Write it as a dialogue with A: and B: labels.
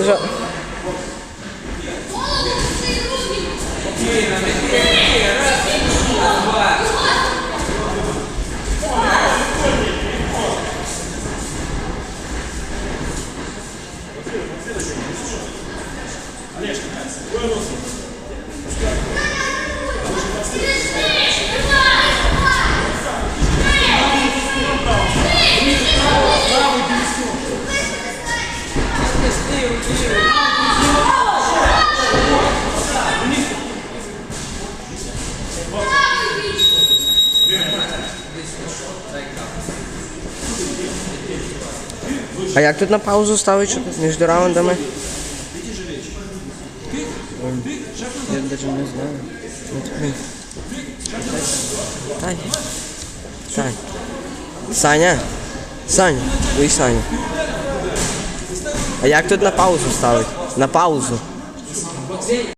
A: Сижу. Голову, руки. Олежка, твой розум. А як тут на паузу ставить між раундами?
B: Я навіть не знаю.
A: Тань. Саня. Саня. Ой, Саня. А як тут на паузу ставить? На паузу.